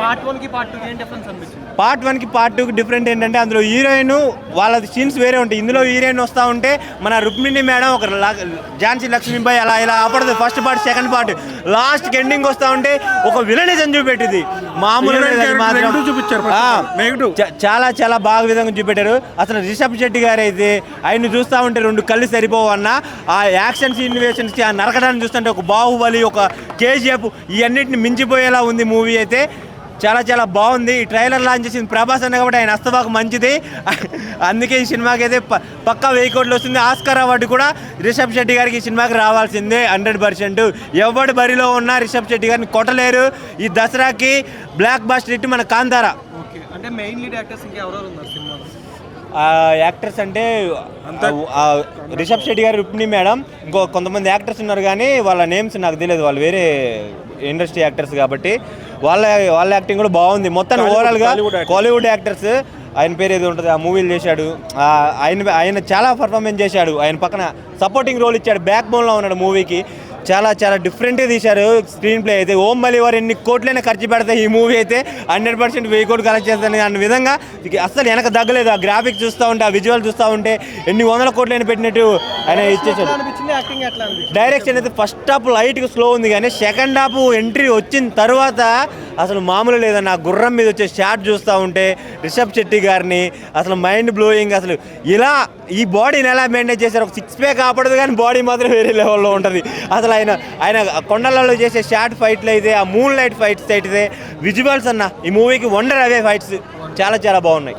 Part వన్కి part two ఏం difference అనిపించింది? పార్ట్ వన్కి పార్ట్ టూకి డిఫరెంట్ ఏంటంటే అందులో హీరోయిన్ వాళ్ళ సీన్స్ వేరే ఉంటాయి. ఇందులో హీరోయిన్ వస్తూ ఉంటే మన రుక్మిణి మేడం ఒక ఝాన్సీ లక్ష్మీబాయి అలా ఇలా ఆపడదు. First part second part last ending వస్తూ ఉంటే ఒక విలనిజం పెట్టింది. మామూలు చాలా చాలా బాగా విధంగా చూపెట్టారు. అసలు రిషబ్ శెట్టి గారు అయితే ఆయన చూస్తూ ఉంటే రెండు కళ్ళు సరిపోవు అన్న. ఆ యాక్షన్ ఇన్వేషన్స్కి ఆ నరకడాన్ని చూస్తుంటే ఒక బాహుబలి ఒక కేజీఎఫ్ ఇవన్నిటిని మించిపోయేలా ఉంది మూవీ అయితే. చాలా చాలా బాగుంది. ఈ ట్రైలర్ లాంచ్ చేసింది ప్రభాస్ అన్న కాబట్టి ఆయన హస్తవాకు మంచిది. అందుకే ఈ సినిమాకి అయితే పక్కా వెయ్యి కోట్లు వస్తుంది. ఆస్కార్ అవార్డు కూడా రిషబ్ శెట్టి గారికి ఈ సినిమాకి రావాల్సిందే హండ్రెడ్ పర్సెంట్. ఎవడి బరిలో ఉన్నా రిషబ్ శెట్టి గారిని కొట్టలేరు. ఈ దసరాకి బ్లాక్ బాస్టర్ ఇట్టి మన కాంతారా. అంటే మెయిన్ లీడ్ యాక్టర్స్ ఉన్నారు సినిమాలో? యాక్టర్స్ అంటే రిషబ్ శెట్టి గారు రుక్మిణి మేడం ఇంకో కొంతమంది యాక్టర్స్ ఉన్నారు కానీ వాళ్ళ నేమ్స్ నాకు తెలియదు. వాళ్ళు వేరే ఇండస్ట్రీ యాక్టర్స్ కాబట్టి. వాళ్ళ వాళ్ళ యాక్టింగ్ కూడా బాగుంది. మొత్తం ఓవరాల్గా. కాలీవుడ్ యాక్టర్స్ ఆయన పేరు ఏదో ఉంటుంది ఆ మూవీలు చేశాడు. ఆయన ఆయన చాలా పర్ఫార్మెన్స్ చేశాడు. ఆయన పక్కన సపోర్టింగ్ రోల్ ఇచ్చాడు. బ్యాక్ బోన్లో ఉన్నాడు మూవీకి చాలా చాలా డిఫరెంట్గా తీశారు స్క్రీన్ ప్లే అయితే. ఓం మళ్ళీ వారు ఎన్ని కోట్లైనా ఖర్చు పెడితే ఈ మూవీ అయితే హండ్రెడ్ పర్సెంట్ వెయ్యి కోట్లు కలెక్ట్ చేస్తాను అన్న విధంగా అస్సలు వెనక తగ్గలేదు. ఆ గ్రాఫిక్స్ చూస్తూ ఉంటే ఆ విజువల్ చూస్తూ ఉంటే ఎన్ని వందల కోట్లైనా పెట్టినట్టు ఆయన ఇచ్చేసాడు. డైరెక్షన్ అయితే ఫస్ట్ హాఫ్ లైట్గా స్లో ఉంది కానీ సెకండ్ హాఫ్ ఎంట్రీ వచ్చిన తర్వాత అసలు మామూలు లేదన్న ఆ గుర్రం మీద వచ్చే షాట్ చూస్తూ ఉంటే రిషబ్ శెట్టి గారిని అసలు మైండ్ బ్లోయింగ్ అసలు. ఇలా ఈ బాడీని ఎలా మెయింటైన్ చేశారు? ఒక సిక్స్ ప్యాక్ కాపడదు కానీ బాడీ మాత్రం వేరే లెవెల్లో ఉంటుంది. అసలు ఆయన ఆయన కొండలలో చేసే షార్ట్ ఫైట్లు అయితే ఆ మూన్ లైట్ ఫైట్స్ అయితే విజువల్స్ అన్న ఈ మూవీకి వండర్ అవే ఫైట్స్ చాలా చాలా బాగున్నాయి.